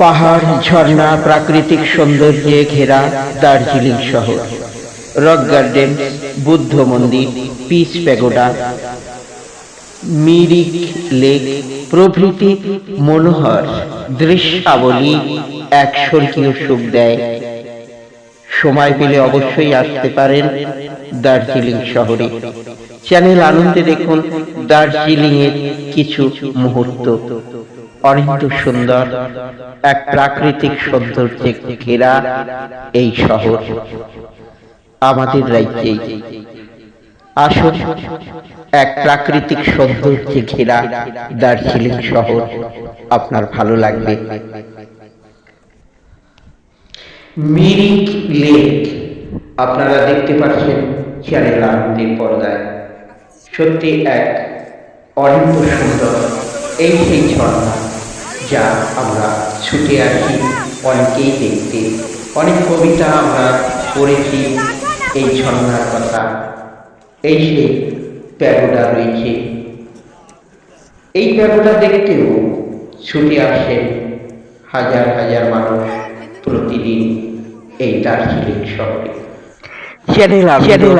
পাহাড়, ঝর্ণা, প্রাকৃতিক সৌন্দর্যে ঘেরা দার্জিলিং শহর। রক গার্ডেন বুদ্ধ মন্দির পিস প্যাগোডা, মিরিক লেক প্রভৃতি মনোহর দৃশ্যাবলী এক স্বর্গীয় সুখ দেয়। সময় পেলে অবশ্যই আসতে পারেন দার্জিলিং শহরে। চ্যানেল আনন্দে দেখুন দার্জিলিং এর কিছু মুহূর্ত। অনিত্য সুন্দর, এক প্রাকৃতিক সৌন্দর্যে ঘেরা এই শহর। আমাদের রাজ্যেই আসুন, এক প্রাকৃতিক সৌন্দর্যে ঘেরা দার্জিলিং শহর আপনার ভালো লাগবে। মিরিক লেক, আপনারা দেখতে পাচ্ছেন চ্যানেল আনন্দের পর্দায়। সত্যি এক অনন্ত সুন্দর, এই সেই ঝর্ণা। যা আমরা ছুটে আসি অনেকেই দেখতে। অনেক কবিতা আমরা পড়েছি এই ঝর্ণার কথা। এই সেই প্যাগোডা রয়েছে। এই প্যাগোডা দেখতেও ছুটে আসেন হাজার হাজার মানুষ প্রতিদিন এই দার্জিলিং শহরে। Channel channel